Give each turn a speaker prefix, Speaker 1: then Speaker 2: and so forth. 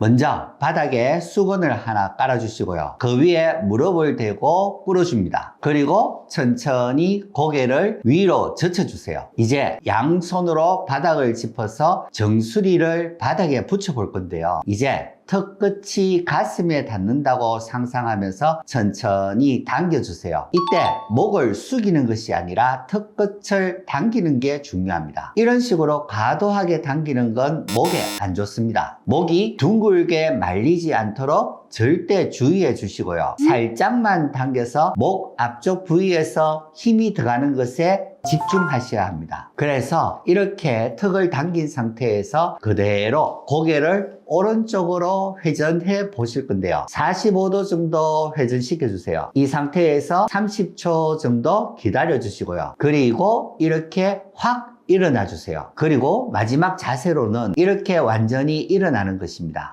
Speaker 1: 먼저 바닥에 수건을 하나 깔아주시고요. 그 위에 무릎을 대고 꿇어줍니다. 그리고 천천히 고개를 위로 젖혀주세요. 이제 양손으로 바닥을 짚어서 정수리를 바닥에 붙여볼 건데요. 이제 턱 끝이 가슴에 닿는다고 상상하면서 천천히 당겨주세요. 이때 목을 숙이는 것이 아니라 턱 끝을 당기는 게 중요합니다. 이런 식으로 과도하게 당기는 건 목에 안 좋습니다. 목이 둥글게 말리지 않도록 절대 주의해 주시고요. 살짝만 당겨서 목 앞쪽 부위에서 힘이 들어가는 것에 집중하셔야 합니다. 그래서 이렇게 턱을 당긴 상태에서 그대로 고개를 오른쪽으로 회전해 보실 건데요. 45도 정도 회전시켜 주세요. 이 상태에서 30초 정도 기다려 주시고요. 그리고 이렇게 확 일어나 주세요. 그리고 마지막 자세로는 이렇게 완전히 일어나는 것입니다.